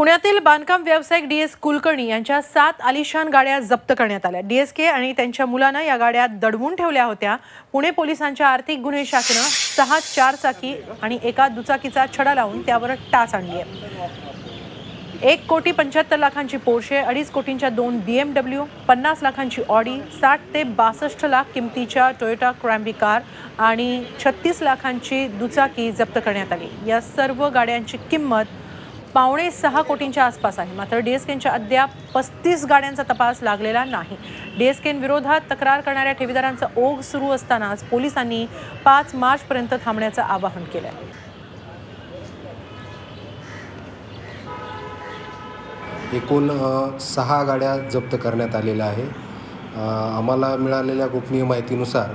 पुण्यातील बांधकाम व्यावसायिक डी एस कुलकर्णी यांच्या सात आलिशान गाड्या जप्त करण्यात आल्या. डी एस के आणि त्यांच्या मुलानं या गाड्या दडवून ठेवल्या होत्या. पुणे पोलिसांच्या आर्थिक गुन्हे शाखेनं सहा चारचाकी आणि एका दुचाकीचा छडा लावून त्यावर टाच आणली आहे. एक कोटी पंच्याहत्तर लाखांची पोर्शे अडीच कोटींच्या दोन बी एम डब्ल्यू पन्नास लाखांची ऑडी साठ ते बासष्ट लाख किमतीच्या टोयोटा क्रॅम्बी कार आणि छत्तीस लाखांची दुचाकी जप्त करण्यात आली. या सर्व गाड्यांची किंमत पावणे सहा कोटींच्या आसपास आहे. मात्र डीएसकेनच्या अद्याप पस्तीस गाड्यांचा तपास लागलेला नाही. डीएसकेविरोधात तक्रार करणाऱ्या ठेवीदारांचा ओघ सुरू असतानाच पोलिसांनी पाच मार्चपर्यंत थांबण्याचं आवाहन केलं आहे एकूण सहा गाड्या जप्त करण्यात आलेल्या आहे आम्हाला मिळालेल्या गोपनीय माहितीनुसार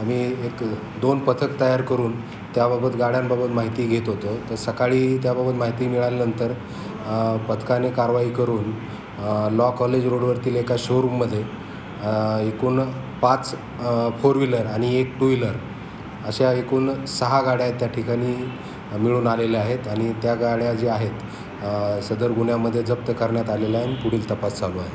आम्ही एक दोन पथक तयार करून त्याबाबत गाड्यांबाबत माहिती घेत होतो. तर सकाळी त्याबाबत माहिती मिळाल्यानंतर पथकाने कारवाई करून लॉ कॉलेज रोडवरतील एका शोरूममध्ये एकूण पाच फोर व्हीलर आणि एक टू व्हीलर अशा एकूण सहा गाड्या त्या ठिकाणी मिळून आलेल्या आहेत आणि त्या गाड्या ज्या आहेत सदर गुन्ह्यामध्ये जप्त करण्यात आलेल्या आहे आणि पुढील तपास चालू आहे.